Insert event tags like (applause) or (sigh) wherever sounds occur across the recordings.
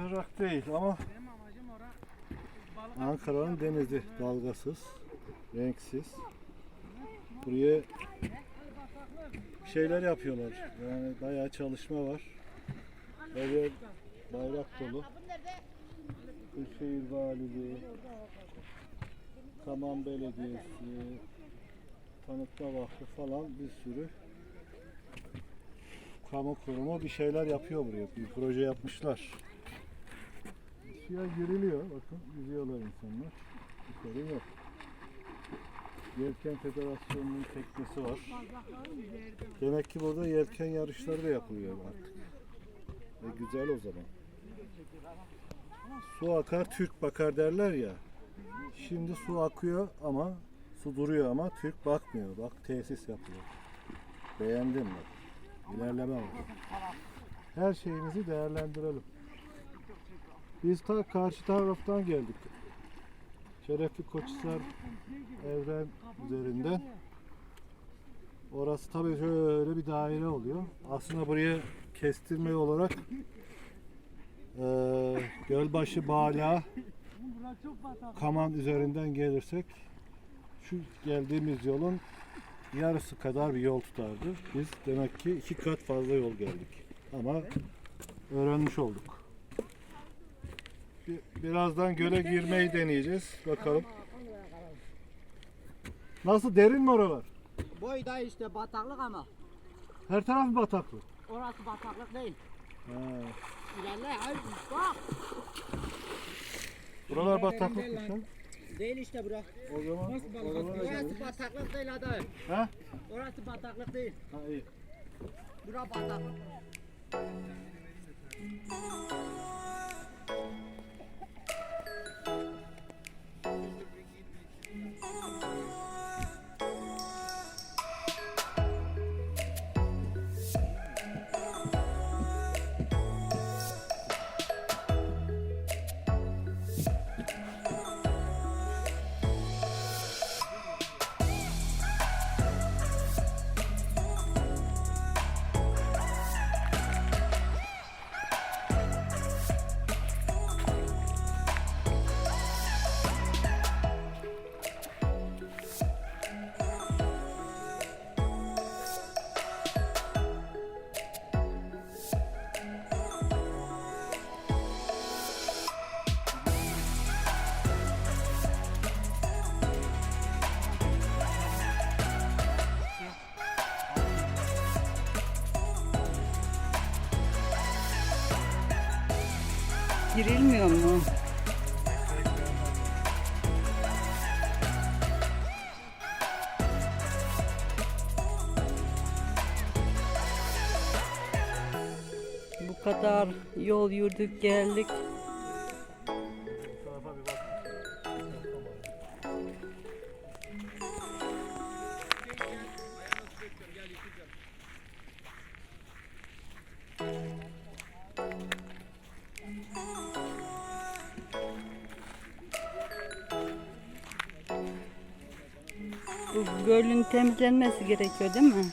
berrak değil ama Ankara'nın denizi dalgasız, renksiz. Buraya şeyler yapıyorlar. Yani bayağı çalışma var. Yer bayrak dolu. Kırşehir Valiliği, Kaman Belediyesi, Tanıtma Vakfı falan bir sürü kamu kurumu bir şeyler yapıyor buraya. Bir proje yapmışlar. Suya giriliyor. Bakın yüzüyorlar insanlar. Yukarı yok. Yelken Federasyonu'nun teknesi var. Demek ki burada yelken yarışları da yapılıyor artık. E güzel o zaman. Su akar Türk bakar derler ya. Şimdi su akıyor ama su duruyor ama Türk bakmıyor. Bak tesis yapıyor. Beğendim bak. İlerleme var. Her şeyimizi değerlendirelim. Biz ta karşı taraftan geldik. Şerefli Koçhisar Evren üzerinden. Orası tabii şöyle bir daire oluyor. Aslında buraya kestirme olarak eee Gölbaşı Bala Kaman üzerinden gelirsek şu geldiğimiz yolun yarısı kadar bir yol tutardı. Biz demek ki iki kat fazla yol geldik. Ama öğrenmiş olduk. Bir- Birazdan göle girmeyi deneyeceğiz. Bakalım. Nasıl derin mi oralar? Boyda işte bataklık ama Her taraf mı bataklık? orası bataklık değil. Ha. İlerle hayır bak. Buralar bataklık mı sen? Değil işte bura. O zaman oralara gidelim. Orası bataklık değil adayım. Ha? Orası bataklık değil. Ha iyi. Bura bataklık. girilmiyor mu? Bu kadar yol yürüdük geldik. Gölün temizlenmesi gerekiyor değil mi?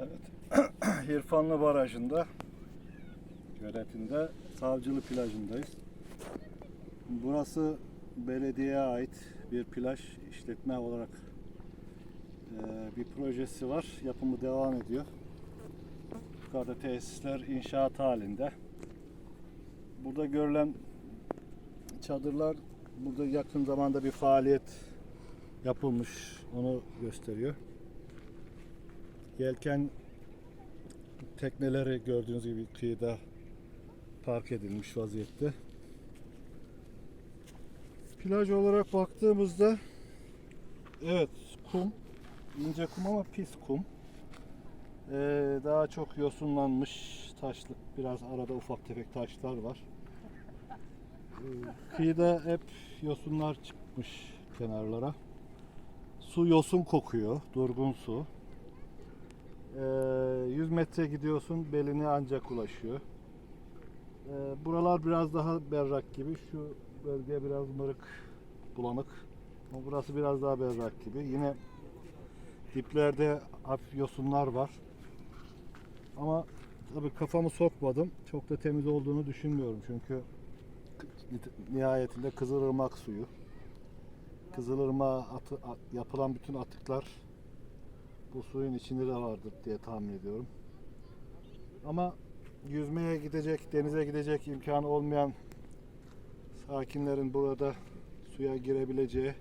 Evet. (clears throat) İrfanlı Barajı'nda göletinde Savcılı plajındayız. Burası belediyeye ait bir plaj işletme olarak eee, bir projesi var. Yapımı devam ediyor. Yukarıda tesisler inşaat halinde. Burada görülen çadırlar burada yakın zamanda bir faaliyet yapılmış. Onu gösteriyor. Yelken tekneleri gördüğünüz gibi kıyıda park edilmiş vaziyette. Plaj olarak baktığımızda evet kum, ince kum ama pis kum. Ee, daha çok yosunlanmış taşlık biraz arada ufak tefek taşlar var. Ee, kıyıda hep yosunlar çıkmış kenarlara. Su yosun kokuyor, durgun su. Ee, 100 metre gidiyorsun beline ancak ulaşıyor. Ee, buralar biraz daha berrak gibi. Şu bölge biraz mırık, bulanık. Ama burası biraz daha berrak gibi. Yine diplerde hafif yosunlar var. Ama tabii kafamı sokmadım. Çok da temiz olduğunu düşünmüyorum çünkü nihayetinde Kızılırmak suyu. Kızılırmağa atı, at- yapılan bütün atıklar bu suyun içinde de vardır diye tahmin ediyorum. Ama yüzmeye gidecek, denize gidecek imkanı olmayan sakinlerin burada suya girebileceği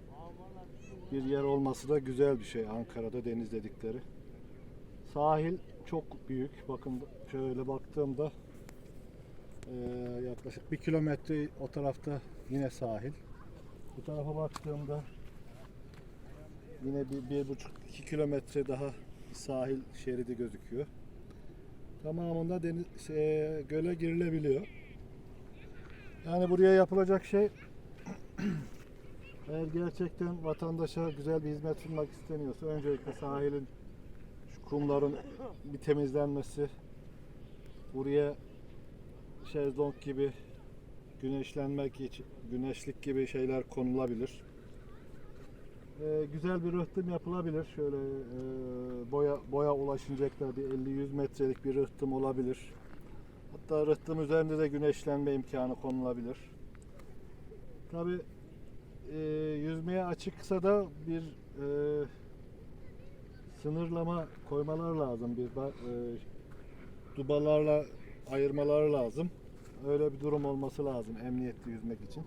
bir yer olması da güzel bir şey Ankara'da deniz dedikleri. Sahil çok büyük. Bakın şöyle baktığımda eee, yaklaşık bir kilometre o tarafta yine sahil. Bu tarafa baktığımda Yine bir, bir buçuk iki kilometre daha sahil şeridi gözüküyor. Tamamında deniz, şey, göle girilebiliyor. Yani buraya yapılacak şey (clears throat) eğer gerçekten vatandaşa güzel bir hizmet sunmak isteniyorsa öncelikle sahilin şu kumların bir temizlenmesi buraya şezlong gibi güneşlenmek için güneşlik gibi şeyler konulabilir. Ee, güzel bir rıhtım yapılabilir. Şöyle e, boya boya ulaşılacaklar bir 50-100 metrelik bir rıhtım olabilir. Hatta rıhtım üzerinde de güneşlenme imkanı konulabilir. Tabi yüzmeye açıksa da bir e, sınırlama koymalar lazım. Bir e, dubalarla ayırmaları lazım. Öyle bir durum olması lazım emniyetli yüzmek için.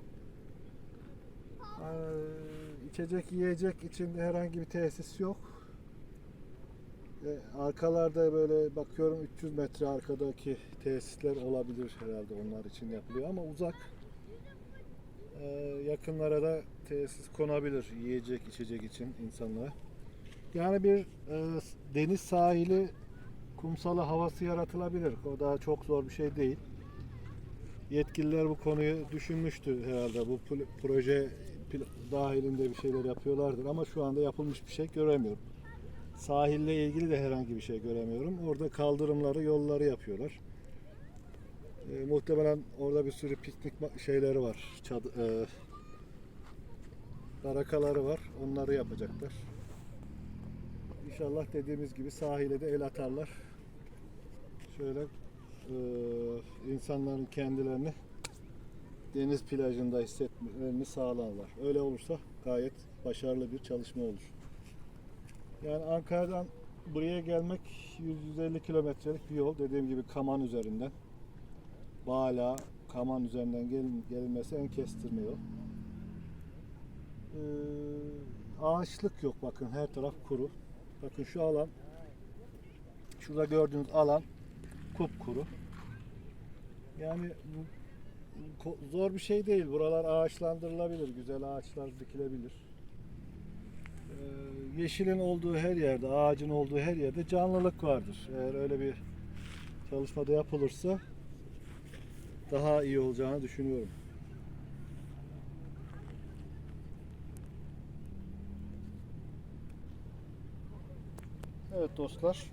Ee, içecek yiyecek için herhangi bir tesis yok. E, arkalarda böyle bakıyorum 300 metre arkadaki tesisler olabilir herhalde onlar için yapılıyor ama uzak. E, yakınlara da tesis konabilir yiyecek içecek için insanlara. Yani bir e, deniz sahili kumsalı havası yaratılabilir. O daha çok zor bir şey değil. Yetkililer bu konuyu düşünmüştü herhalde. Bu proje dahilinde bir şeyler yapıyorlardır ama şu anda yapılmış bir şey göremiyorum. Sahille ilgili de herhangi bir şey göremiyorum. Orada kaldırımları, yolları yapıyorlar. E, muhtemelen orada bir sürü piknik şeyleri var. Çadı, e, barakaları var. Onları yapacaklar. İnşallah dediğimiz gibi sahile de el atarlar. Şöyle e, insanların kendilerini deniz plajında hissetmelerini sağlarlar. Öyle olursa gayet başarılı bir çalışma olur. Yani Ankara'dan buraya gelmek 150 kilometrelik bir yol. Dediğim gibi Kaman üzerinden. Bala, Kaman üzerinden gelin, gelinmesi en kestirme yol. Ee, ağaçlık yok bakın her taraf kuru. Bakın şu alan şurada gördüğünüz alan kupkuru. Yani zor bir şey değil. Buralar ağaçlandırılabilir. Güzel ağaçlar dikilebilir. Ee, yeşilin olduğu her yerde, ağacın olduğu her yerde canlılık vardır. Eğer öyle bir çalışmada yapılırsa daha iyi olacağını düşünüyorum. Evet dostlar.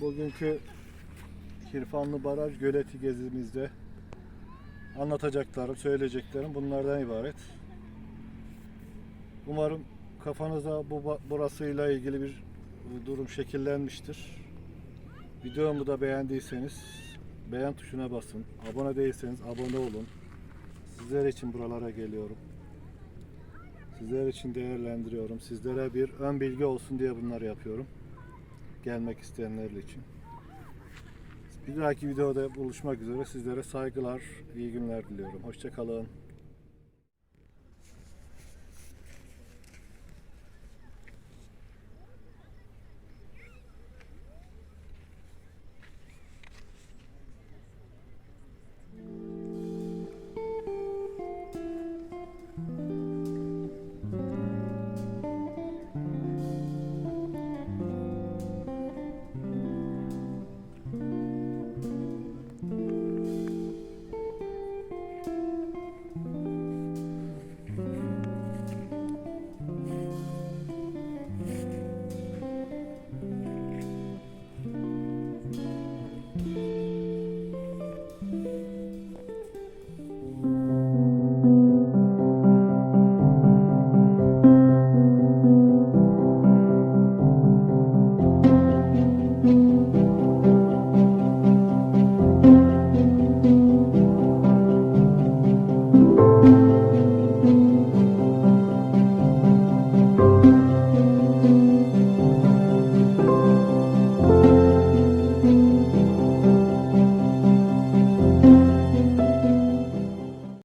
Bugünkü Kirfanlı Baraj Göleti gezimizde anlatacaklarım, söyleyeceklerim bunlardan ibaret. Umarım kafanızda bu burasıyla ilgili bir durum şekillenmiştir. Videomu da beğendiyseniz beğen tuşuna basın. Abone değilseniz abone olun. Sizler için buralara geliyorum. Sizler için değerlendiriyorum. Sizlere bir ön bilgi olsun diye bunları yapıyorum. Gelmek isteyenler için. Bir dahaki videoda buluşmak üzere. Sizlere saygılar, iyi günler diliyorum. Hoşçakalın.